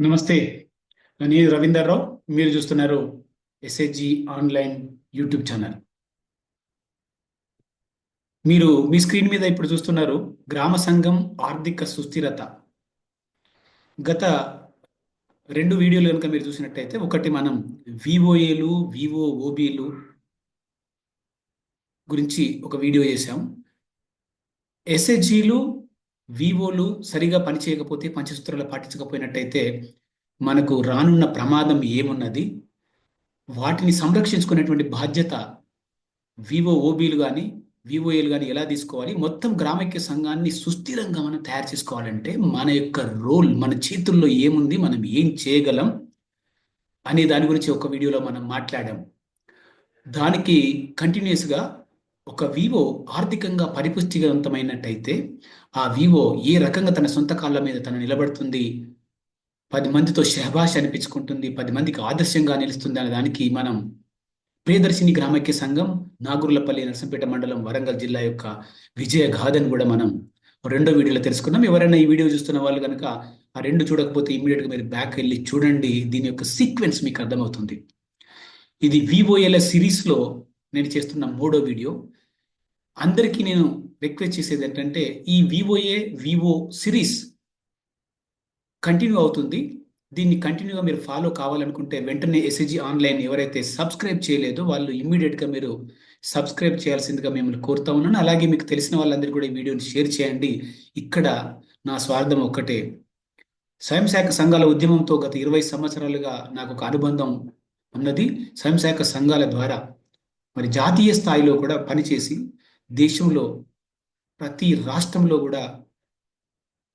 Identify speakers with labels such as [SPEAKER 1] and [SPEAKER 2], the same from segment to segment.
[SPEAKER 1] నమస్తే. నేను రవీందర్ రావు. మీరు చూస్తున్నారు ఎస్హెచ్జి ఆన్లైన్ యూట్యూబ్ ఛానల్ మీరు మీ స్క్రీన్ మీద ఇప్పుడు చూస్తున్నారు గ్రామ సంఘం ఆర్థిక సుస్థిరత. గత రెండు వీడియోలు కనుక మీరు చూసినట్టయితే ఒకటి మనం విఓఏలు వివో ఓబీలు గురించి ఒక వీడియో చేశాం. ఎస్హెచ్జీలు వివోలు సరిగా పనిచేయకపోతే పంచసూత్రాలు పాటించకపోయినట్టయితే మనకు రానున్న ప్రమాదం ఏమున్నది? వాటిని సంరక్షించుకునేటువంటి బాధ్యత వివో ఓబీలు కానీ వివోఏలు కానీ ఎలా తీసుకోవాలి? మొత్తం గ్రామైక్య సంఘాన్ని సుస్థిరంగా మనం తయారు చేసుకోవాలంటే మన యొక్క రోల్ మన చేతుల్లో ఏముంది మనం ఏం చేయగలం అనే దాని గురించి ఒక వీడియోలో మనం మాట్లాడాం. దానికి కంటిన్యూస్గా ఒక వివో ఆర్థికంగా పరిపుష్టివంతమైనట్టయితే ఆ వివో ఏ రకంగా తన సొంత కాళ్ళ మీద తను నిలబడుతుంది పది మందితో షహబాష్ అనిపించుకుంటుంది పది మందికి ఆదర్శంగా నిలుస్తుంది అనే దానికి మనం ప్రియదర్శిని గ్రామక్య సంఘం నాగుర్లపల్లి నరసంపేట మండలం వరంగల్ జిల్లా యొక్క విజయ గాథను కూడా మనం రెండో వీడియోలో తెలుసుకున్నాం. ఎవరైనా ఈ వీడియో చూస్తున్న వాళ్ళు కనుక ఆ రెండు చూడకపోతే ఇమీడియట్గా మీరు బ్యాక్ వెళ్ళి చూడండి. దీని యొక్క సీక్వెన్స్ మీకు అర్థమవుతుంది. ఇది వివోఎల్ సిరీస్లో నేను చేస్తున్న మూడో వీడియో. అందరికీ నేను రిక్వెస్ట్ చేసేది ఏంటంటే ఈ వివోఏ వివో సిరీస్ కంటిన్యూ అవుతుంది. దీన్ని కంటిన్యూగా మీరు ఫాలో కావాలనుకుంటే వెంటనే ఎస్ఎజి ఆన్లైన్ ఎవరైతే సబ్స్క్రైబ్ చేయలేదో వాళ్ళు ఇమ్మీడియట్గా మీరు సబ్స్క్రైబ్ చేయాల్సిందిగా మిమ్మల్ని కోరుతా ఉన్నాను. అలాగే మీకు తెలిసిన వాళ్ళందరూ కూడా ఈ వీడియోని షేర్ చేయండి. ఇక్కడ నా స్వార్థం ఒక్కటే. స్వయం శాఖ సంఘాల ఉద్యమంతో గత ఇరవై సంవత్సరాలుగా నాకు ఒక అనుబంధం ఉన్నది. స్వయం శాఖ సంఘాల ద్వారా మరి జాతీయ స్థాయిలో కూడా పనిచేసి దేశంలో ప్రతి రాష్ట్రంలో కూడా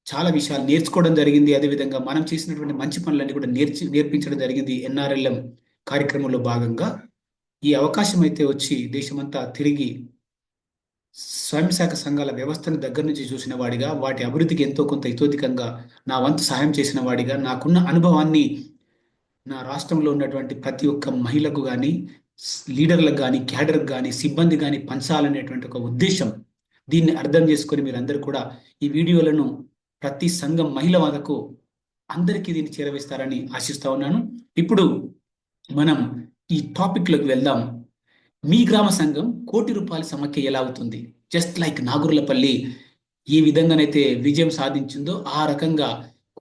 [SPEAKER 1] చాలా విషయాలు నేర్చుకోవడం జరిగింది. అదేవిధంగా మనం చేసినటువంటి మంచి పనులన్నీ కూడా నేర్చి నేర్పించడం జరిగింది ఎన్ఆర్ఎల్ఎం కార్యక్రమంలో భాగంగా. ఈ అవకాశం అయితే వచ్చి దేశమంతా తిరిగి స్వయం శాఖ సంఘాల వ్యవస్థను దగ్గర నుంచి చూసిన వాడిగా వాటి అభివృద్ధికి ఎంతో కొంత ఇతోధికంగా నా వంతు సహాయం చేసిన వాడిగా నాకున్న అనుభవాన్ని నా రాష్ట్రంలో ఉన్నటువంటి ప్రతి ఒక్క మహిళకు కానీ లీడర్లకు కానీ క్యాడర్కి కానీ సిబ్బంది కానీ పంచాలనేటువంటి ఒక ఉద్దేశం దీన్ని అర్థం చేసుకొని మీరందరూ కూడా ఈ వీడియోలను ప్రతి సంఘం మహిళ వరకు అందరికీ దీన్ని చేరవేస్తారని ఆశిస్తా ఉన్నాను. ఇప్పుడు మనం ఈ టాపిక్లోకి వెళ్దాం. మీ గ్రామ సంఘం కోటి రూపాయల సమాఖ్య ఎలా అవుతుంది? జస్ట్ లైక్ నాగుర్లపల్లి ఏ విధంగానైతే విజయం సాధించిందో ఆ రకంగా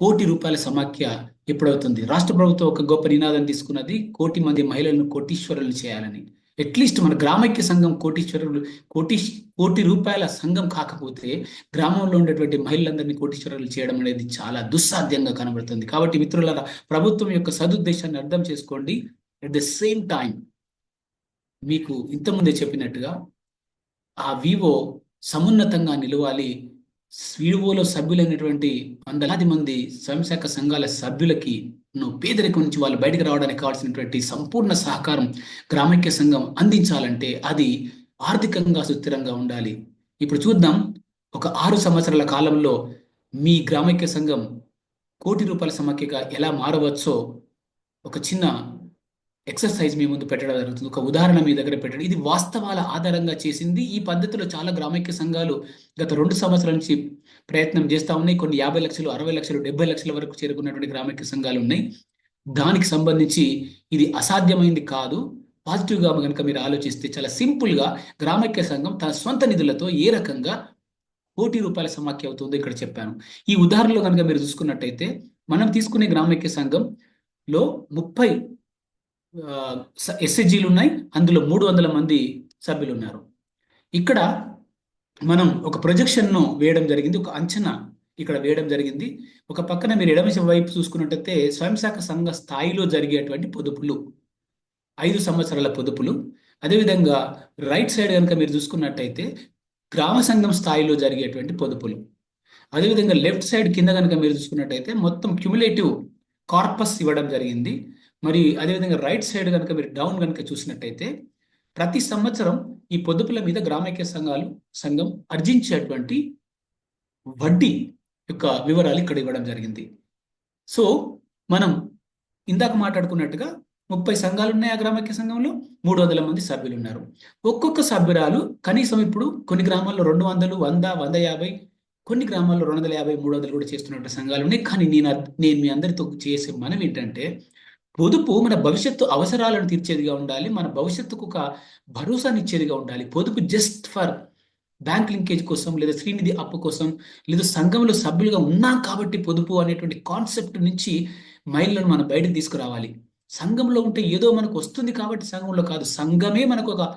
[SPEAKER 1] కోటి రూపాయల సమాఖ్య ఎప్పుడవుతుంది? రాష్ట్ర ప్రభుత్వం ఒక గొప్ప నినాదం తీసుకున్నది కోటి మంది మహిళలను కోటీశ్వరులు చేయాలని. అట్లీస్ట్ మన గ్రామైక్య సంఘం కోటీశ్వరులు కోటి కోటి రూపాయల సంఘం కాకపోతే గ్రామంలో ఉండేటువంటి మహిళలందరినీ కోటీశ్వరులు చేయడం అనేది చాలా దుస్సాధ్యంగా కనబడుతుంది. కాబట్టి మిత్రుల ప్రభుత్వం యొక్క సదుద్దేశాన్ని అర్థం చేసుకోండి. అట్ ద సేమ్ టైం మీకు ఇంతకుముందే చెప్పినట్టుగా ఆ వివో సమున్నతంగా నిలవాలి. స్వీడువోలో సభ్యులైనటువంటి వందలాది మంది స్వయంశాఖ సంఘాల సభ్యులకి నువ్వు పేదరికం నుంచి వాళ్ళు బయటకు రావడానికి కావాల్సినటువంటి సంపూర్ణ సహకారం గ్రామైక్య సంఘం అందించాలంటే అది ఆర్థికంగా సుస్థిరంగా ఉండాలి. ఇప్పుడు చూద్దాం ఒక ఆరు సంవత్సరాల కాలంలో మీ గ్రామైక్య సంఘం కోటి రూపాయల సమాఖ్యగా ఎలా మారవచ్చో ఒక చిన్న ఎక్సర్సైజ్ మీ ముందు పెట్టడం జరుగుతుంది. ఒక ఉదాహరణ మీ దగ్గర పెట్టడం. ఇది వాస్తవాల ఆధారంగా చేసింది. ఈ పద్ధతిలో చాలా గ్రామైక్య సంఘాలు గత రెండు సంవత్సరాల నుంచి ప్రయత్నం చేస్తూ ఉన్నాయి. కొన్ని యాభై లక్షలు అరవై లక్షలు డెబ్బై లక్షల వరకు చేరుకున్నటువంటి గ్రామైక్య సంఘాలు ఉన్నాయి. దానికి సంబంధించి ఇది అసాధ్యమైంది కాదు. పాజిటివ్గా కనుక మీరు ఆలోచిస్తే చాలా సింపుల్గా గ్రామైక్య సంఘం తన సొంత నిధులతో ఏ రకంగా కోటి రూపాయల సమాఖ్య అవుతుందో ఇక్కడ చెప్పాను. ఈ ఉదాహరణలో కనుక మీరు చూసుకున్నట్టయితే మనం తీసుకునే గ్రామైక్య సంఘంలో ముప్పై ఎస్హెచ్జీలు ఉన్నాయి అందులో మూడు వందల మంది సభ్యులు ఉన్నారు ఇక్కడ మనం ఒక ప్రొజెక్షన్ను వేయడం జరిగింది. ఒక అంచనా ఇక్కడ వేయడం జరిగింది. ఒక పక్కన మీరు ఎడమ వైపు చూసుకున్నట్టయితే స్వయం శాఖ సంఘ స్థాయిలో జరిగేటువంటి పొదుపులు. ఐదు సంవత్సరాల పొదుపులు. అదేవిధంగా రైట్ సైడ్ కనుక మీరు చూసుకున్నట్టయితే గ్రామ సంఘం స్థాయిలో జరిగేటువంటి పొదుపులు. అదేవిధంగా లెఫ్ట్ సైడ్ కింద కనుక మీరు చూసుకున్నట్టయితే మొత్తం క్యుములేటివ్ కార్పస్ ఇవ్వడం జరిగింది. మరి అదేవిధంగా రైట్ సైడ్ కనుక మీరు డౌన్ కనుక చూసినట్టయితే ప్రతి సంవత్సరం ఈ పొదుపుల మీద గ్రామైక్య సంఘాలు సంఘం అర్జించేటువంటి వడ్డీ యొక్క వివరాలు ఇక్కడ ఇవ్వడం జరిగింది. సో మనం ఇందాక మాట్లాడుకున్నట్టుగా ముప్పై సంఘాలు ఉన్నాయి ఆ గ్రామైక్య సంఘంలో? మూడు వందల మంది సభ్యులు ఉన్నారు ఒక్కొక్క సభ్యురాలు కనీసం ఇప్పుడు కొన్ని గ్రామాల్లో రెండు వందలు వంద వంద యాభై కొన్ని గ్రామాల్లో రెండు వందల యాభై మూడు వందలు కూడా చేస్తున్నటువంటి సంఘాలు ఉన్నాయి. కానీ నేను నేను మీ అందరితో చేసే మనం ఏంటంటే పొదుపు మన భవిష్యత్తు అవసరాలను తీర్చేదిగా ఉండాలి. మన భవిష్యత్తుకు ఒక భరోసానిచ్చేదిగా ఉండాలి. పొదుపు జస్ట్ ఫర్ బ్యాంక్ లింకేజ్ కోసం లేదా శ్రీనిధి అప్పు కోసం లేదా సంఘంలో సభ్యులుగా ఉన్నాం కాబట్టి పొదుపు అనేటువంటి కాన్సెప్ట్ నుంచి మైళ్ళను మనం బయటకు తీసుకురావాలి. సంఘంలో ఉంటే ఏదో మనకు వస్తుంది కాబట్టి సంఘంలో కాదు. సంఘమే మనకు ఒక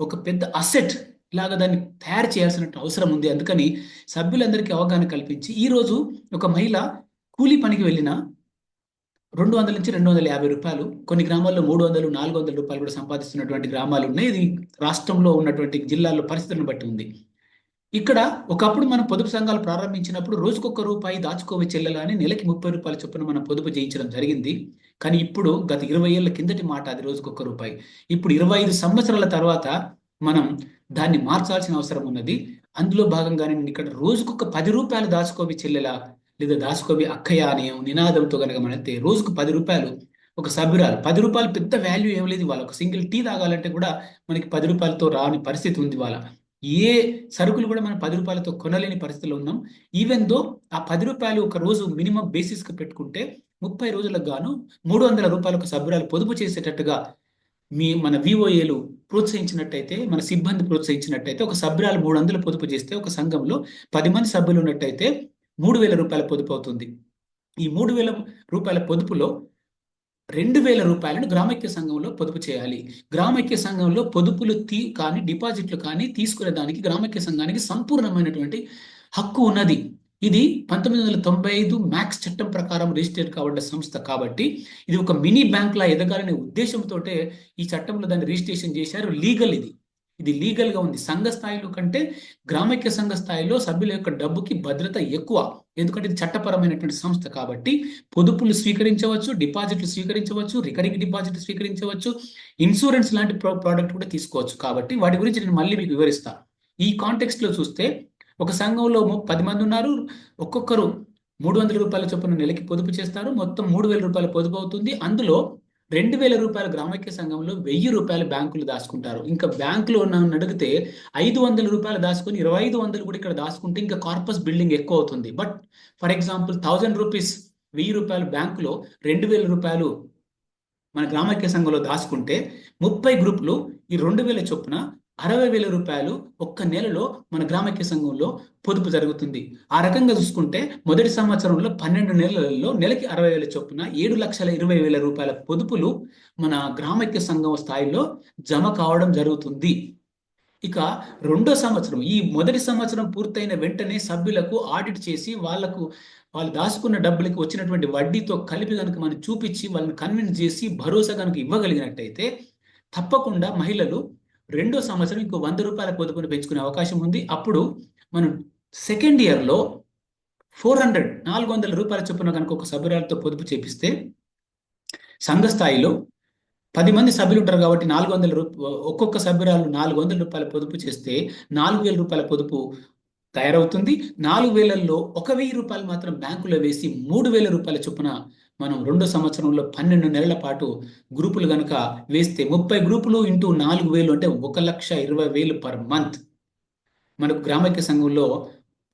[SPEAKER 1] ఒక పెద్ద అసెట్ లాగా దాన్ని తయారు చేయాల్సిన అవసరం ఉంది. అందుకని సభ్యులందరికీ అవగాహన కల్పించి ఈరోజు ఒక మహిళ కూలీ పనికి వెళ్ళిన రెండు వందల నుంచి రెండు వందల యాభై రూపాయలు కొన్ని గ్రామాల్లో మూడు వందలు నాలుగు వందల రూపాయలు కూడా సంపాదిస్తున్నటువంటి గ్రామాలు ఉన్నాయి. ఇది రాష్ట్రంలో ఉన్నటువంటి జిల్లాల్లో పరిస్థితులను బట్టి ఉంది. ఇక్కడ ఒకప్పుడు మనం పొదుపు సంఘాలు ప్రారంభించినప్పుడు రోజుకొక రూపాయి దాచుకోవి చెల్లెలు అని నెలకి ముప్పై రూపాయల చొప్పున మనం పొదుపు చేయించడం జరిగింది. కానీ ఇప్పుడు గత ఇరవై ఏళ్ళ కిందటి మాట అది రోజుకొక రూపాయి. ఇప్పుడు ఇరవై ఐదు సంవత్సరాల తర్వాత మనం దాన్ని మార్చాల్సిన అవసరం ఉన్నది. అందులో భాగంగానే నేను ఇక్కడ రోజుకొక పది రూపాయలు దాచుకోవి చెల్లెలా లేదా దాసుకోబి అక్కయ్య అనే నినాదంతో కనుక మనైతే రోజుకు పది రూపాయలు ఒక సభ్యురాలు పది రూపాయలు పెద్ద వాల్యూ ఏం లేదు వాళ్ళ ఒక సింగిల్ టీ తాగాలంటే కూడా మనకి పది రూపాయలతో రాని పరిస్థితి ఉంది వాళ్ళ. ఏ సరుకులు కూడా మనం పది రూపాయలతో కొనలేని పరిస్థితిలో ఉన్నాం. ఈవెన్ దో ఆ పది రూపాయలు ఒక రోజు మినిమం బేసిస్కి పెట్టుకుంటే ముప్పై రోజులకు గాను మూడు వందల రూపాయలకు సభ్యురాలు పొదుపు చేసేటట్టుగా మీ మన విఓఏలు ప్రోత్సహించినట్టయితే మన సిబ్బంది ప్రోత్సహించినట్టయితే ఒక సభ్యురాలు మూడు వందలు పొదుపు చేస్తే ఒక సంఘంలో పది మంది సభ్యులు ఉన్నట్టయితే మూడు వేల రూపాయల పొదుపు అవుతుంది. ఈ మూడు వేల రూపాయల పొదుపులో రెండు వేల రూపాయలను గ్రామైక్య సంఘంలో పొదుపు చేయాలి. గ్రామైక్య సంఘంలో పొదుపులు తీ కానీ డిపాజిట్లు కానీ తీసుకునే దానికి గ్రామైక్య సంఘానికి సంపూర్ణమైనటువంటి హక్కు ఉన్నది. ఇది పంతొమ్మిది వందల తొంభై ఐదు మ్యాక్స్ చట్టం ప్రకారం రిజిస్టర్ కాబడ్డ సంస్థ కాబట్టి ఇది ఒక మినీ బ్యాంక్ లా ఎదగాలనే ఉద్దేశంతో ఈ చట్టంలో దాన్ని రిజిస్ట్రేషన్ చేశారు లీగల్ ఇది. ఇది లీగల్గా ఉంది. సంఘ స్థాయిలో కంటే గ్రామైక్య సంఘ స్థాయిలో సభ్యుల యొక్క డబ్బుకి భద్రత ఎక్కువ. ఎందుకంటే ఇది చట్టపరమైనటువంటి సంస్థ కాబట్టి పొదుపులు స్వీకరించవచ్చు డిపాజిట్లు స్వీకరించవచ్చు రికరింగ్ డిపాజిట్లు స్వీకరించవచ్చు ఇన్సూరెన్స్ లాంటి ప్రోడక్ట్ కూడా తీసుకోవచ్చు. కాబట్టి వాటి గురించి నేను మళ్ళీ మీకు వివరిస్తాను ఈ కాంటెక్స్ట్లో చూస్తే ఒక సంఘంలో ము- పది మంది ఉన్నారు. ఒక్కొక్కరు మూడు వందల రూపాయల చొప్పున నెలకి పొదుపు చేస్తారు. మొత్తం మూడు వేల రూపాయల పొదుపు అవుతుంది. అందులో రెండు వేల రూపాయల గ్రామక్య సంఘంలో వెయ్యి రూపాయలు బ్యాంకులు దాచుకుంటారు. ఇంకా బ్యాంకులో నన్ను అడిగితే ఐదు వందల రూపాయలు దాచుకొని ఇరవై ఐదు వందలు కూడా ఇక్కడ దాచుకుంటే ఇంకా కార్పస్ బిల్డింగ్ ఎక్కువ అవుతుంది. But for example thousand rupees వెయ్యి రూపాయలు బ్యాంకులో రెండు వేల రూపాయలు మన గ్రామక్య సంఘంలో దాచుకుంటే ముప్పై గ్రూపులు ఈ రెండు వేల చొప్పున అరవై వేల రూపాయలు ఒక్క నెలలో మన గ్రామక్య సంఘంలో పొదుపు జరుగుతుంది. ఆ రకంగా చూసుకుంటే మొదటి సంవత్సరంలో పన్నెండు నెలలలో నెలకి అరవై వేల చొప్పున ఏడు లక్షల ఇరవై వేల రూపాయల పొదుపులు మన గ్రామక్య సంఘం స్థాయిలో జమ కావడం జరుగుతుంది. ఇక రెండో సంవత్సరం ఈ మొదటి సంవత్సరం పూర్తయిన వెంటనే సభ్యులకు ఆడిట్ చేసి వాళ్ళకు వాళ్ళు దాచుకున్న డబ్బులకి వచ్చినటువంటి వడ్డీతో కలిపి కనుక మనం చూపించి వాళ్ళని కన్విన్స్ చేసి భరోసా కనుక ఇవ్వగలిగినట్టయితే తప్పకుండా మహిళలు రెండో సంవత్సరం ఇంకో వంద రూపాయల పొదుపును పెంచుకునే అవకాశం ఉంది. అప్పుడు మనం సెకండ్ ఇయర్లో ఫోర్ హండ్రెడ్ నాలుగు వందల రూపాయల చొప్పున కనుక ఒక సభ్యురాలతో పొదుపు చేపిస్తే సంఘ స్థాయిలో పది మంది సభ్యులు ఉంటారు కాబట్టి నాలుగు వందల ఒక్కొక్క సభ్యురాలు నాలుగు వందల రూపాయల పొదుపు చేస్తే నాలుగు వేల రూపాయల పొదుపు తయారవుతుంది. నాలుగు వేలల్లో ఒక వెయ్యి రూపాయలు మాత్రం బ్యాంకులో వేసి మూడు వేల రూపాయల చొప్పున మనం రెండు సంవత్సరంలో పన్నెండు నెలల పాటు గ్రూపులు కనుక వేస్తే ముప్పై గ్రూపులు ఇంటూ నాలుగు వేలు అంటే ఒక లక్ష ఇరవై వేలు పర్ మంత్. మనకు గ్రామైక్య సంఘంలో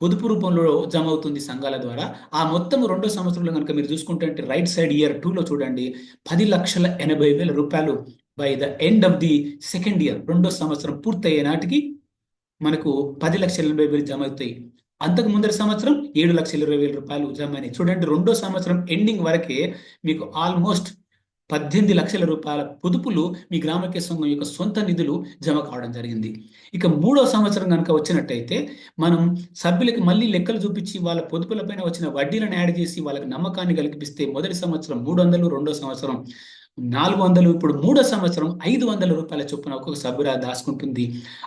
[SPEAKER 1] పొదుపు రూపంలో జమ అవుతుంది సంఘాల ద్వారా. ఆ మొత్తం రెండో సంవత్సరంలో కనుక మీరు చూసుకుంటే రైట్ సైడ్ ఇయర్ టూలో చూడండి పది లక్షల ఎనభై వేల రూపాయలు by the end of the second year రెండో సంవత్సరం పూర్తయ్యే నాటికి మనకు పది లక్షల ఎనభై వేలు జమ అవుతాయి. అంతకు ముందర సంవత్సరం ఏడు లక్షల ఇరవై వేల రూపాయలు జమ చూడండి రెండో సంవత్సరం ఎండింగ్ వరకే మీకు ఆల్మోస్ట్ పద్దెనిమిది లక్షల రూపాయల పొదుపులు మీ గ్రామక్య సంఘం యొక్క సొంత నిధులు జమ కావడం జరిగింది. ఇక మూడో సంవత్సరం కనుక వచ్చినట్టయితే మనం సభ్యులకి మళ్ళీ లెక్కలు చూపించి వాళ్ళ పొదుపులపైన వచ్చిన వడ్డీలను యాడ్ చేసి వాళ్ళకి నమ్మకాన్ని కల్పిస్తే మొదటి సంవత్సరం మూడు వందలు రెండో సంవత్సరం నాలుగు వందలు ఇప్పుడు మూడో సంవత్సరం ఐదు వందల రూపాయల చొప్పున ఒక్కొక్క సభ్యురా దాచుకుంటుంది.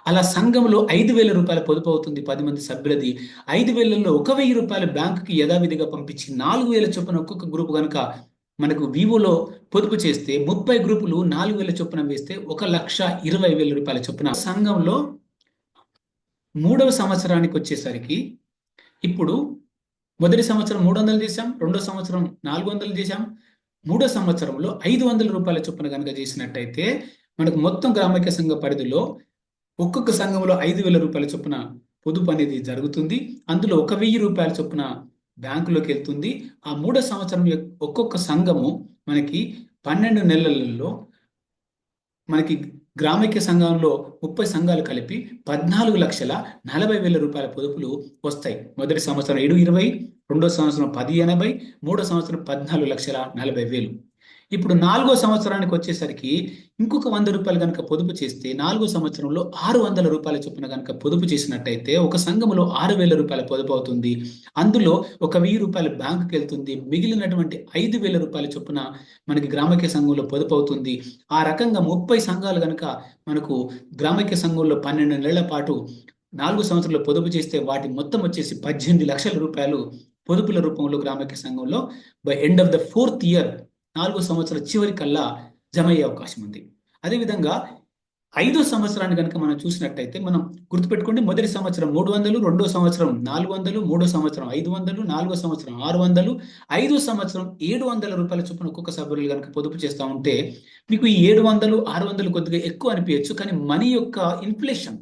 [SPEAKER 1] అలా సంఘంలో ఐదు వేల రూపాయల పొదుపు అవుతుంది పది మంది సభ్యులది. ఐదు వేలలో ఒక వెయ్యి రూపాయలు బ్యాంకుకి యథావిధిగా పంపించి నాలుగు వేల చొప్పున ఒక్కొక్క గ్రూప్ కనుక మనకు వివోలో పొదుపు చేస్తే ముప్పై గ్రూపులు నాలుగు వేల చొప్పున వేస్తే ఒక లక్ష ఇరవై వేల రూపాయల చొప్పున. సంఘంలో మూడవ సంవత్సరానికి వచ్చేసరికి ఇప్పుడు మొదటి సంవత్సరం మూడు వందలు చేశాం రెండో సంవత్సరం నాలుగు వందలు చేశాం మూడో సంవత్సరంలో ఐదు వందల రూపాయల చొప్పున కనుక చేసినట్టయితే మనకు మొత్తం గ్రామైక్య సంఘ పరిధిలో ఒక్కొక్క సంఘంలో ఐదు వేల రూపాయల చొప్పున పొదుపు అనేది జరుగుతుంది. అందులో ఒక వెయ్యి రూపాయల చొప్పున బ్యాంకులోకి వెళ్తుంది. ఆ మూడో సంవత్సరం యొక్క ఒక్కొక్క సంఘము మనకి పన్నెండు నెలలలో మనకి గ్రామైక్య సంఘంలో ముప్పై సంఘాలు కలిపి పద్నాలుగు లక్షల నలభై వేల రూపాయల పొదుపులు వస్తాయి. మొదటి సంవత్సరం ఏడు ఇరవై రెండో సంవత్సరం పది ఎనభై మూడో సంవత్సరం పద్నాలుగు లక్షల నలభై వేలు. ఇప్పుడు నాలుగో సంవత్సరానికి వచ్చేసరికి ఇంకొక వంద రూపాయలు కనుక పొదుపు చేస్తే నాలుగో సంవత్సరంలో ఆరు వందల రూపాయల చొప్పున కనుక పొదుపు చేసినట్టయితే ఒక సంఘంలో ఆరు వేల రూపాయల పొదుపు అవుతుంది. అందులో ఒక వెయ్యి రూపాయలు బ్యాంకుకి వెళ్తుంది. మిగిలినటువంటి ఐదు వేల రూపాయల చొప్పున మనకి గ్రామక్య సంఘంలో పొదుపు అవుతుంది. ఆ రకంగా ముప్పై సంఘాలు కనుక మనకు గ్రామక్య సంఘంలో పన్నెండు నెలల పాటు నాలుగు సంవత్సరాలు పొదుపు చేస్తే వాటి మొత్తం వచ్చేసి పద్దెనిమిది లక్షల రూపాయలు పొదుపుల రూపంలో గ్రామీణ సంఘంలో by end of the fourth year నాలుగో సంవత్సరం చివరి కల్లా జమ అయ్యే అవకాశం ఉంది. అదేవిధంగా ఐదో సంవత్సరాన్ని కనుక మనం చూసినట్టయితే మనం గుర్తుపెట్టుకోండి మొదటి సంవత్సరం మూడు వందలు రెండో సంవత్సరం నాలుగు వందలు మూడో సంవత్సరం ఐదు వందలు నాలుగో సంవత్సరం ఆరు వందలు ఐదో సంవత్సరం ఏడు వందల రూపాయల చొప్పున ఒక్కొక్క సభ్యులు కనుక పొదుపు చేస్తూ ఉంటే మీకు ఈ ఏడు వందలు ఆరు వందలు కొద్దిగా ఎక్కువ అనిపించచ్చు. కానీ మనీ యొక్క ఇన్ఫ్లేషన్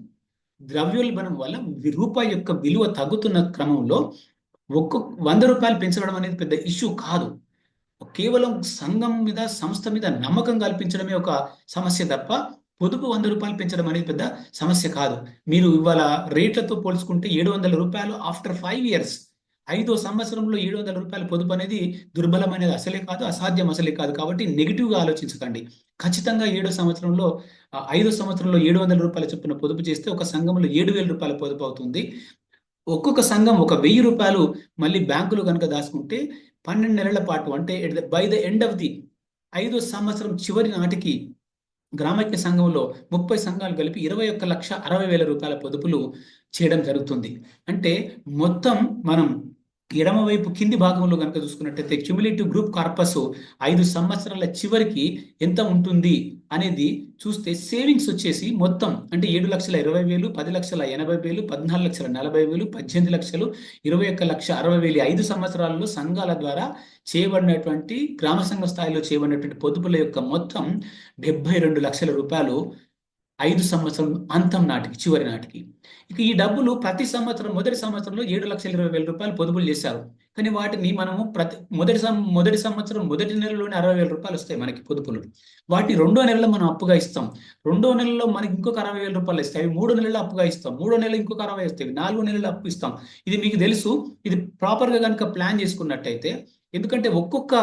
[SPEAKER 1] ద్రవ్యోల్బణం వల్ల రూపాయి యొక్క విలువ తగ్గుతున్న క్రమంలో ఒక్కొక్క వంద రూపాయలు పెంచడం అనేది పెద్ద ఇష్యూ కాదు. కేవలం సంఘం మీద సంస్థ మీద నమ్మకం కల్పించడమే ఒక సమస్య తప్ప పొదుపు వంద రూపాయలు పెంచడం అనేది పెద్ద సమస్య కాదు. మీరు ఇవాళ రేట్లతో పోల్చుకుంటే ఏడు వందల రూపాయలు ఆఫ్టర్ ఫైవ్ ఇయర్స్. ఐదో సంవత్సరంలో ఏడు వందల రూపాయల పొదుపు అనేది దుర్బలమైనది అసలే కాదు అసాధ్యం అసలే కాదు కాబట్టి నెగిటివ్గా ఆలోచించకండి. ఖచ్చితంగా ఏడో సంవత్సరంలో ఐదో సంవత్సరంలో ఏడు వందల రూపాయల చొప్పున పొదుపు చేస్తే ఒక సంఘంలో ఏడు వేల రూపాయల పొదుపు అవుతుంది. ఒక్కొక్క సంఘం ఒక వెయ్యి రూపాయలు మళ్ళీ బ్యాంకులో కనుక దాచుకుంటే పన్నెండు నెలల పాటు అంటే by the end of the ఐదో సంవత్సరం చివరి నాటికి గ్రామజ్ఞ సంఘంలో ముప్పై సంఘాలు కలిపి ఇరవై ఒక్క లక్ష అరవై వేల రూపాయల పొదుపులు చేయడం జరుగుతుంది. అంటే మొత్తం మనం ఎడమ వైపు కింది భాగంలో కనుక చూసుకున్నట్టయితే క్యూములేటివ్ గ్రూప్ కార్పస్ ఐదు సంవత్సరాల చివరికి ఎంత ఉంటుంది? అనేది చూస్తే సేవింగ్స్ వచ్చేసి మొత్తం అంటే ఏడు లక్షల ఇరవై వేలు పది లక్షల ఎనభై వేలు పద్నాలుగు లక్షల నలభై వేలు పద్దెనిమిది లక్షలు ఇరవై ఒక్క లక్ష అరవై వేలు ఐదు సంవత్సరాల్లో సంఘాల ద్వారా చేయబడినటువంటి గ్రామ సంఘ స్థాయిలో చేయబడినటువంటి పొదుపుల యొక్క మొత్తం డెబ్బై రెండు లక్షల రూపాయలు ఐదు సంవత్సరం అంతం నాటికి చివరి నాటికి. ఇక ఈ డబ్బులు ప్రతి సంవత్సరం మొదటి సంవత్సరంలో ఏడు లక్షల ఇరవై వేల రూపాయలు పొదుపులు చేశారు. కానీ వాటిని మనము ప్రతి మొదటి మొదటి సంవత్సరం మొదటి నెలలోనే అరవై వేల రూపాయలు వస్తాయి మనకి పొదుపులు వాటి రెండో నెలలో మనం అప్పుగా ఇస్తాం. రెండో నెలలో మనకి ఇంకొక అరవై వేల రూపాయలు ఇస్తాయి మూడో నెలలో అప్పుగా ఇస్తాం. మూడో నెల ఇంకొక అరవై వస్తాయి. నాలుగో నెలలు అప్పు ఇస్తాం. ఇది మీకు తెలుసు. ఇది ప్రాపర్గా కనుక ప్లాన్ చేసుకున్నట్టయితే ఎందుకంటే ఒక్కొక్క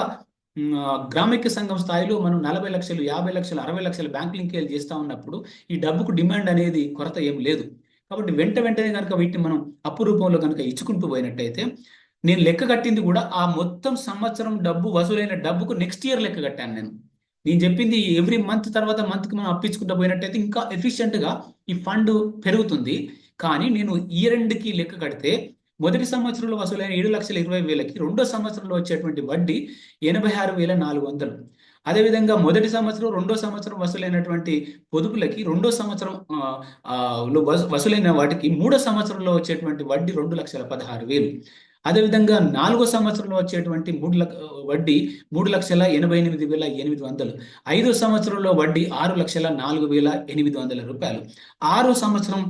[SPEAKER 1] గ్రామీక సంఘం స్థాయిలో మనం నలభై లక్షలు యాభై లక్షలు అరవై లక్షలు బ్యాంక్ లింకేలు చేస్తూ ఉన్నప్పుడు ఈ డబ్బుకు డిమాండ్ అనేది కొరత ఏం లేదు. కాబట్టి వెంట వెంటనే కనుక వీటిని మనం అప్పు రూపంలో కనుక ఇచ్చుకుంటూ పోయినట్టయితే నేను లెక్క కట్టింది కూడా ఆ మొత్తం సంవత్సరం డబ్బు వసూలైన డబ్బుకు నెక్స్ట్ ఇయర్ లెక్క కట్టాను నేను. నేను చెప్పింది ఎవ్రీ మంత్ తర్వాత మంత్కి మనం అప్పించుకుంటూ పోయినట్టయితే ఇంకా ఎఫిషియెంట్గా ఈ ఫండ్ పెరుగుతుంది. కానీ నేను ఇయర్ ఎండ్కి లెక్క కడితే మొదటి సంవత్సరంలో వసూలైన ఏడు లక్షల ఇరవై వేలకి రెండో సంవత్సరంలో వచ్చేటువంటి వడ్డీ ఎనభై ఆరు వేల నాలుగు వందలు. అదేవిధంగా మొదటి సంవత్సరం రెండో సంవత్సరం వసూలైనటువంటి పొదుపులకి రెండో సంవత్సరం వసూలైన వాటికి మూడో సంవత్సరంలో వచ్చేటువంటి వడ్డీ రెండు లక్షల పదహారు వేలు. అదేవిధంగా నాలుగో సంవత్సరంలో వచ్చేటువంటి మూడు లక్ష వడ్డీ మూడు లక్షల ఎనభై ఎనిమిది వేల ఎనిమిది వందలు. ఐదో సంవత్సరంలో వడ్డీ ఆరు లక్షల నాలుగు వేల ఎనిమిది వందల రూపాయలు. ఆరో సంవత్సరం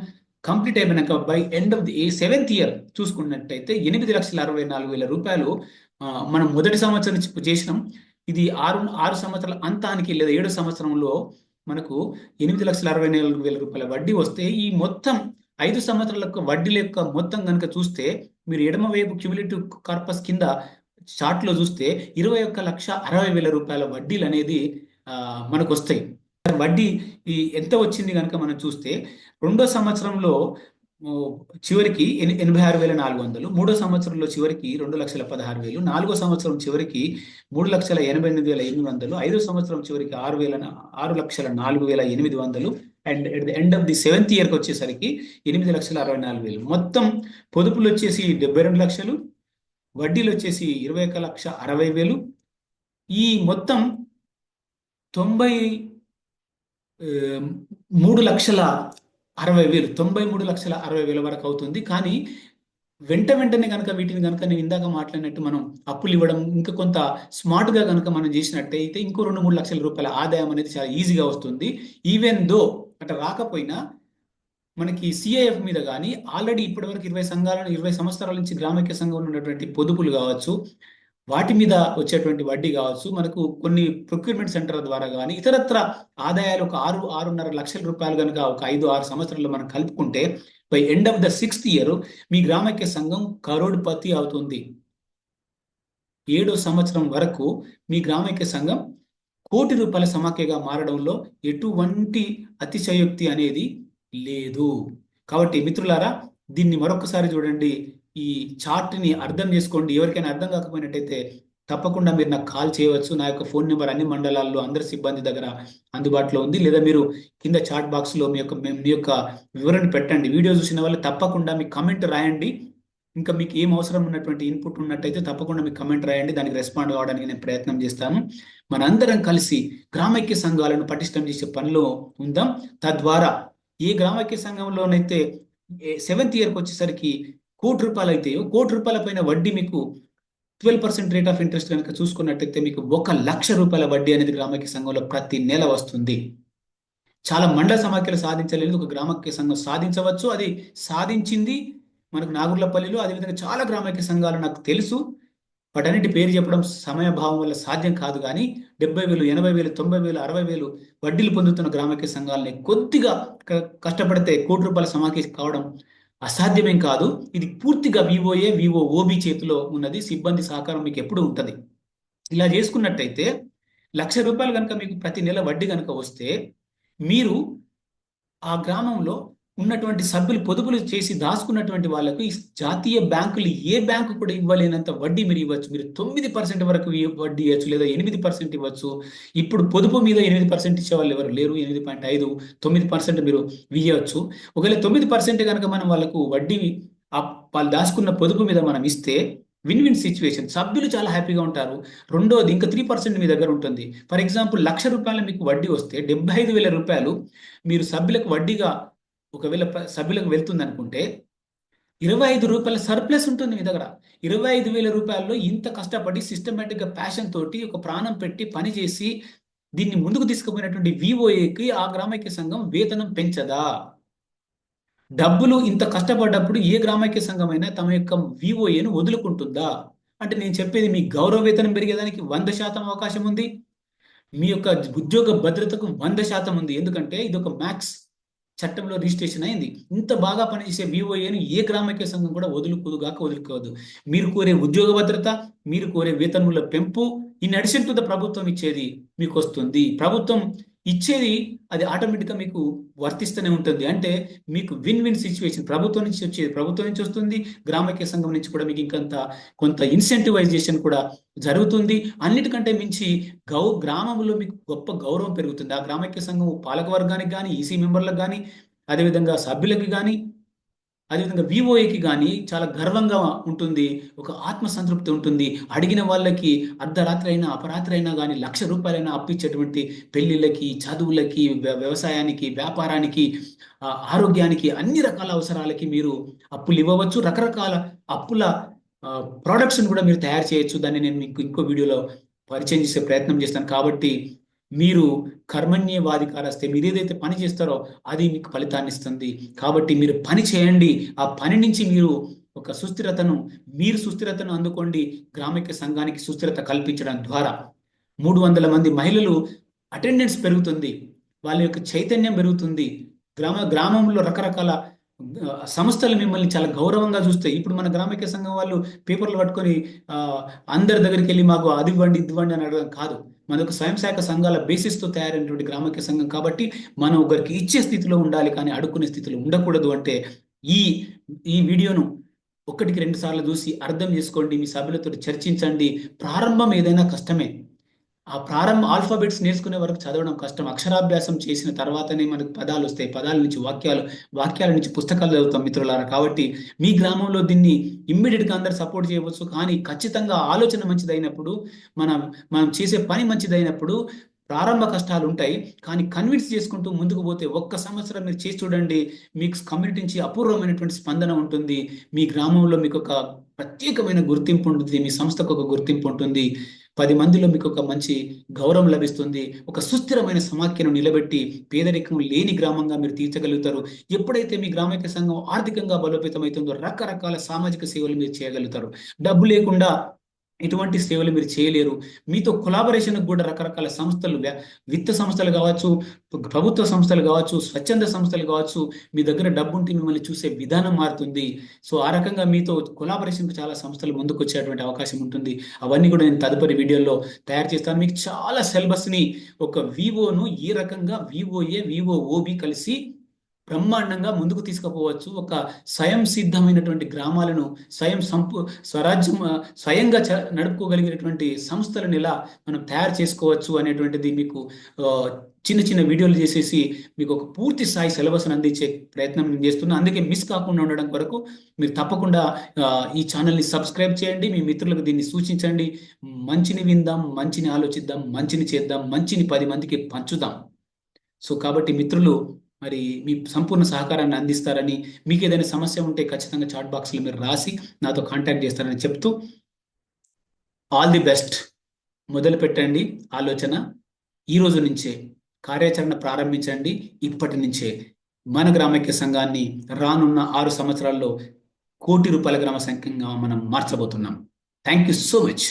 [SPEAKER 1] కంప్లీట్ అయిపోయినాక by end of the seventh year చూసుకున్నట్టయితే ఎనిమిది లక్షల అరవై నాలుగు వేల రూపాయలు మనం మొదటి సంవత్సరం చేసినాం. ఇది ఆరు ఆరు సంవత్సరాల అంతానికి లేదా ఏడు సంవత్సరంలో మనకు ఎనిమిది లక్షల అరవై నాలుగు వేల రూపాయల వడ్డీ వస్తే ఈ మొత్తం ఐదు సంవత్సరాలకు వడ్డీల యొక్క మొత్తం కనుక చూస్తే మీరు ఎడమవైపు క్యూములేటివ్ కార్పస్ కింద చార్ట్లో చూస్తే ఇరవై ఒక్క లక్ష అరవై వేల రూపాయల వడ్డీలు అనేది మనకు వస్తాయి వడ్డీ ఈ ఎంత వచ్చింది కనుక మనం చూస్తే రెండో సంవత్సరంలో చివరికి ఎనభై ఆరు వేల నాలుగు వందలు మూడో సంవత్సరంలో చివరికి రెండు లక్షల పదహారు వేలు నాలుగో సంవత్సరం చివరికి మూడు లక్షల ఎనభై ఎనిమిది వేల ఎనిమిది వందలు ఐదో సంవత్సరం చివరికి ఆరు వేల ఆరు లక్షల నాలుగు వేల ఎనిమిది వందలు and at the end of the seventh ఇయర్కి వచ్చేసరికి ఎనిమిది లక్షల అరవై నాలుగు వేలు. మొత్తం పొదుపులు వచ్చేసి డెబ్బై రెండు లక్షలు వడ్డీలు వచ్చేసి ఇరవై ఒక లక్ష అరవై వేలు. ఈ మొత్తం తొంభై మూడు లక్షల అరవై వేలు తొంభై మూడు లక్షల అరవై వేల వరకు అవుతుంది. కానీ వెంట వెంటనే కనుక వీటిని కనుక నేను ఇందాక మాట్లాడినట్టు మనం అప్పులు ఇవ్వడం ఇంకా కొంత స్మార్ట్గా కనుక మనం చేసినట్టయితే ఇంకో రెండు మూడు లక్షల రూపాయల ఆదాయం అనేది చాలా ఈజీగా వస్తుంది. ఈవెన్ దో అట్లా రాకపోయినా మనకి సిఐఎఫ్ మీద కానీ ఆల్రెడీ ఇప్పటివరకు ఇరవై సంఘాలను ఇరవై సంవత్సరాల నుంచి గ్రామైక్య సంఘంలో ఉన్నటువంటి పొదుపులు కావచ్చు వాటి మీద వచ్చేటువంటి వడ్డీ కావచ్చు మనకు కొన్ని ప్రొక్యూర్మెంట్ సెంటర్ల ద్వారా కానీ ఇతరత్ర ఆదాయాలు ఒక ఆరు ఆరున్నర లక్షల రూపాయలు కనుక ఒక ఐదు ఆరు సంవత్సరాలు మనం కలుపుకుంటే by end of the sixth year మీ గ్రామైక్య సంఘం కరోడ్పతి అవుతుంది. ఏడో సంవత్సరం వరకు మీ గ్రామైక్య సంఘం కోటి రూపాయల సమాఖ్యగా మారడంలో ఎటువంటి అతిశయోక్తి అనేది లేదు. కాబట్టి మిత్రులారా దీన్ని మరొకసారి చూడండి. ఈ చార్ట్ని అర్థం చేసుకోండి. ఎవరికైనా అర్థం కాకపోయినట్టయితే తప్పకుండా మీరు నాకు కాల్ చేయవచ్చు. నా యొక్క ఫోన్ నెంబర్ అన్ని మండలాల్లో అందరి సిబ్బంది దగ్గర అందుబాటులో ఉంది. లేదా మీరు కింద చాట్ బాక్స్లో మీ యొక్క మీ యొక్క వివరణ పెట్టండి. వీడియో చూసిన వాళ్ళు తప్పకుండా మీ కమెంట్ రాయండి. ఇంకా మీకు ఏం అవసరం ఉన్నటువంటి ఇన్పుట్ ఉన్నట్టయితే తప్పకుండా మీకు కమెంట్ రాయండి. దానికి రెస్పాండ్ కావడానికి నేను ప్రయత్నం చేస్తాను. మనందరం కలిసి గ్రామైక్య సంఘాలను పటిష్టం చేసే పనిలో ఉందాం. తద్వారా ఏ గ్రామైక్య సంఘంలోనైతే సెవెంత్ ఇయర్కి వచ్చేసరికి కోటి రూపాయలు అయితే కోటి రూపాయల పైన వడ్డీ మీకు twelve percent rate of interest కనుక చూసుకున్నట్టయితే మీకు ఒక లక్ష రూపాయల వడ్డీ అనేది గ్రామైక్య సంఘంలో ప్రతి నెల వస్తుంది. చాలా మండల సమాఖ్యలు సాధించలేదు. ఒక గ్రామక్య సంఘం సాధించవచ్చు. అది సాధించింది మనకు నాగుర్లపల్లిలో అదేవిధంగా చాలా గ్రామైక్య సంఘాలు నాకు తెలుసు. వాటన్నిటి పేరు చెప్పడం సమయభావం వల్ల సాధ్యం కాదు కానీ డెబ్బై వేలు ఎనభై వేలు తొంభై వేలు అరవై వేలు వడ్డీలు పొందుతున్న గ్రామైక్య సంఘాలని కొద్దిగా కష్టపడితే కోటి రూపాయల సమాఖ్య కావడం అసాధ్యమేం కాదు. ఇది పూర్తిగా వివోఏ వివో ఓబి చేతిలో ఉన్నది. సిబ్బంది సహకారం మీకు ఎప్పుడు ఉంటుంది. ఇలా చేసుకున్నట్టయితే లక్ష రూపాయలు కనుక మీకు ప్రతి నెల వడ్డీ కనుక వస్తే మీరు ఆ గ్రామంలో ఉన్నటువంటి సభ్యులు పొదుపులు చేసి దాచుకున్నటువంటి వాళ్ళకు ఈ జాతీయ బ్యాంకులు ఏ బ్యాంకు కూడా ఇవ్వలేనంత వడ్డీ మీరు ఇవ్వచ్చు. మీరు తొమ్మిది పర్సెంట్ వరకు వడ్డీ ఇవ్వచ్చు లేదా ఎనిమిది పర్సెంట్ ఇవ్వచ్చు. ఇప్పుడు పొదుపు మీద ఎనిమిది పర్సెంట్ ఇచ్చే వాళ్ళు ఎవరు లేరు. ఎనిమిది పాయింట్ ఐదు తొమ్మిది పర్సెంట్ మీరు ఇవ్వచ్చు ఒకవేళ తొమ్మిది పర్సెంట్ కనుక మనం వాళ్ళకు వడ్డీ వాళ్ళు దాచుకున్న పొదుపు మీద మనం ఇస్తే విన్ విన్ సిచ్యువేషన్ సభ్యులు చాలా హ్యాపీగా ఉంటారు. రెండోది ఇంకా త్రీ పర్సెంట్ మీ దగ్గర ఉంటుంది. ఫర్ ఎగ్జాంపుల్ లక్ష రూపాయలు మీకు వడ్డీ వస్తే డెబ్బై ఐదు వేల రూపాయలు మీరు సభ్యులకు వడ్డీగా ఒకవేళ సభ్యులకు వెళ్తుంది అనుకుంటే ఇరవై ఐదు రూపాయల సర్ప్లస్ ఉంటుంది మీ దగ్గర. ఇరవై ఐదు వేల రూపాయల్లో ఇంత కష్టపడి సిస్టమేటిక్గా ప్యాషన్ తోటి ఒక ప్రాణం పెట్టి పని చేసి దీన్ని ముందుకు తీసుకుపోయినటువంటి వివోఏకి ఆ గ్రామైక్య సంఘం వేతనం పెంచదా? డబ్బులు ఇంత కష్టపడ్డప్పుడు ఏ గ్రామైక్య సంఘం అయినా తమ యొక్క వివోఏను వదులుకుంటుందా? అంటే నేను చెప్పేది మీ గౌరవ వేతనం పెరిగేదానికి వంద శాతం అవకాశం ఉంది. మీ యొక్క ఉద్యోగ భద్రతకు వంద శాతం ఉంది. ఎందుకంటే ఇది ఒక మ్యాక్స్ చట్టంలో రిజిస్ట్రేషన్ అయింది. ఇంత బాగా పనిచేసే వివోఏను ఏ గ్రామైక్య సంఘం కూడా వదులుకోదుగాక వదులుకోవద్దు. మీరు కోరే ఉద్యోగ భద్రత మీరు కోరే వేతనముల పెంపు ఇన్ అడిషన్ టు ద ప్రభుత్వం ఇచ్చేది మీకు వస్తుంది ప్రభుత్వం ఇచ్చేది అది ఆటోమేటిక్గా మీకు వర్తిస్తూనే ఉంటుంది. అంటే మీకు విన్ విన్ సిచ్యువేషన్ ప్రభుత్వం నుంచి వచ్చేది ప్రభుత్వం నుంచి వస్తుంది గ్రామైక్య సంఘం నుంచి కూడా మీకు ఇంకంత కొంత ఇన్సెంటివైజేషన్ కూడా జరుగుతుంది. అన్నిటికంటే మించి గౌ గ్రామంలో మీకు గొప్ప గౌరవం పెరుగుతుంది. ఆ గ్రామైక్య సంఘం పాలక వర్గానికి కానీ ఈసీ మెంబర్లకు కానీ అదేవిధంగా సభ్యులకి కానీ అదేవిధంగా వివోఏకి కానీ చాలా గర్వంగా ఉంటుంది ఒక ఆత్మసంతృప్తి ఉంటుంది. అడిగిన వాళ్ళకి అర్ధరాత్రి అయినా అపరాత్రి అయినా కానీ లక్ష రూపాయలైనా అప్పించేటువంటి పెళ్ళిళ్ళకి చదువులకి వ్యవసాయానికి వ్యాపారానికి ఆరోగ్యానికి అన్ని రకాల అవసరాలకి మీరు అప్పులు ఇవ్వవచ్చు. రకరకాల అప్పుల ప్రోడక్ట్స్ని కూడా మీరు తయారు చేయొచ్చు. దాన్ని నేను మీకు ఇంకో వీడియోలో పరిచయం చేసే ప్రయత్నం చేస్తాను. కాబట్టి మీరు కర్మణ్యవాధికారస్తే మీరు ఏదైతే పని చేస్తారో అది మీకు ఫలితాన్ని ఇస్తుంది. కాబట్టి మీరు పని చేయండి. ఆ పని నుంచి మీరు ఒక సుస్థిరతను మీరు సుస్థిరతను అందుకోండి. గ్రామిక సంఘానికి సుస్థిరత కల్పించడం ద్వారా మూడు వందల మంది మహిళలు అటెండెన్స్ పెరుగుతుంది. వాళ్ళ యొక్క చైతన్యం పెరుగుతుంది. గ్రామ గ్రామంలో రకరకాల సంస్థలు మిమ్మల్ని చాలా గౌరవంగా చూస్తాయి. ఇప్పుడు మన గ్రామిక సంఘం వాళ్ళు పేపర్లు పట్టుకొని అందరి దగ్గరికి వెళ్ళి మాకు అది ఇవ్వండి ఇది ఇవ్వండి అని అడగడం కాదు. మనకు స్వయం శాఖ సంఘాల బేసిస్తో తయారైనటువంటి గ్రామీణ సంఘం కాబట్టి మనం ఒకరికి ఇచ్చే స్థితిలో ఉండాలి కానీ అడుక్కునే స్థితిలో ఉండకూడదు అంటే ఈ ఈ వీడియోను ఒకటికి రెండు సార్లు చూసి అర్థం చేసుకోండి మీ సభ్యులతో చర్చించండి. ప్రారంభం ఏదైనా కష్టమే. ఆ ప్రారంభ ఆల్ఫాబెట్స్ నేర్చుకునే వరకు చదవడం కష్టం. అక్షరాభ్యాసం చేసిన తర్వాతనే మనకు పదాలు వస్తాయి. పదాల నుంచి వాక్యాలు వాక్యాల నుంచి పుస్తకాలు చదువుతాం మిత్రులారా. కాబట్టి మీ గ్రామంలో దీన్ని ఇమ్మీడియట్గా అందరు సపోర్ట్ చేయవచ్చు. కానీ ఖచ్చితంగా ఆలోచన మంచిదైనప్పుడు మనం మనం చేసే పని మంచిదైనప్పుడు ప్రారంభ కష్టాలు ఉంటాయి. కానీ కన్విన్స్ చేసుకుంటూ ముందుకు పోతే ఒక్క సంవత్సరం మీరు చేసి చూడండి మీకు కమ్యూనిటీ నుంచి అపూర్వమైనటువంటి స్పందన ఉంటుంది. మీ గ్రామంలో మీకు ఒక ప్రత్యేకమైన గుర్తింపు ఉంటుంది. మీ సంస్థకు ఒక గుర్తింపు ఉంటుంది. పది మందిలో మీకు ఒక మంచి గౌరవం లభిస్తుంది. ఒక సుస్థిరమైన సమాఖ్యను నిలబెట్టి పేదరికం లేని గ్రామంగా మీరు తీర్చగలుగుతారు. ఎప్పుడైతే మీ గ్రామైక్య సంఘం ఆర్థికంగా బలోపేతమవుతుందో రకరకాల సామాజిక సేవలు మీరు చేయగలుగుతారు. డబ్బు లేకుండా ఇటువంటి సేవలు మీరు చేయలేరు. మీతో కొలాబరేషన్ కూడా రకరకాల సంస్థలు విత్త సంస్థలు కావచ్చు ప్రభుత్వ సంస్థలు కావచ్చు స్వచ్ఛంద సంస్థలు కావచ్చు మీ దగ్గర డబ్బు ఉంటే మిమ్మల్ని చూసే విధానం మారుతుంది. సో ఆ రకంగా మీతో కొలాబరేషన్కి చాలా సంస్థలు ముందుకు వచ్చేటువంటి అవకాశం ఉంటుంది. అవన్నీ కూడా నేను తదుపరి వీడియోలో తయారు చేస్తాను. మీకు చాలా సిలబస్ని ఒక వివోను ఈ రకంగా వివోఏ వివోఓబి కలిసి బ్రహ్మాండంగా ముందుకు తీసుకుపోవచ్చు. ఒక స్వయం సిద్ధమైనటువంటి గ్రామాలను స్వయం సంపు స్వరాజ్యం స్వయంగా చ- నడుపుకోగలిగినటువంటి సంస్థలను ఎలా మనం తయారు చేసుకోవచ్చు అనేటువంటిది మీకు చిన్న చిన్న వీడియోలు చేసేసి మీకు ఒక పూర్తి స్థాయి సిలబస్ని అందించే ప్రయత్నం నేను చేస్తున్నా. అందుకే మిస్ కాకుండా ఉండడం కొరకు మీరు తప్పకుండా ఈ ఛానల్ని సబ్స్క్రైబ్ చేయండి. మీ మిత్రులకు దీన్ని సూచించండి. మంచిని విందాం మంచిని ఆలోచిద్దాం మంచిని చేద్దాం మంచిని పది మందికి పంచుదాం. సో కాబట్టి మిత్రులు మరి మీ సంపూర్ణ సహకారాన్ని అందిస్తారని మీకు ఏదైనా సమస్య ఉంటే ఖచ్చితంగా చాట్ బాక్స్లో మీరు రాసి నాతో కాంటాక్ట్ చేస్తారని చెప్తూ ఆల్ ది బెస్ట్ మొదలు పెట్టండి ఆలోచన. ఈ రోజు నుంచే కార్యాచరణ ప్రారంభించండి. ఇప్పటి నుంచే మన గ్రామైక్య సంఘాన్ని రానున్న ఆరు సంవత్సరాల్లో కోటి రూపాయల గ్రామ సంఖ్యంగా మనం మార్చబోతున్నాం. Thank you so much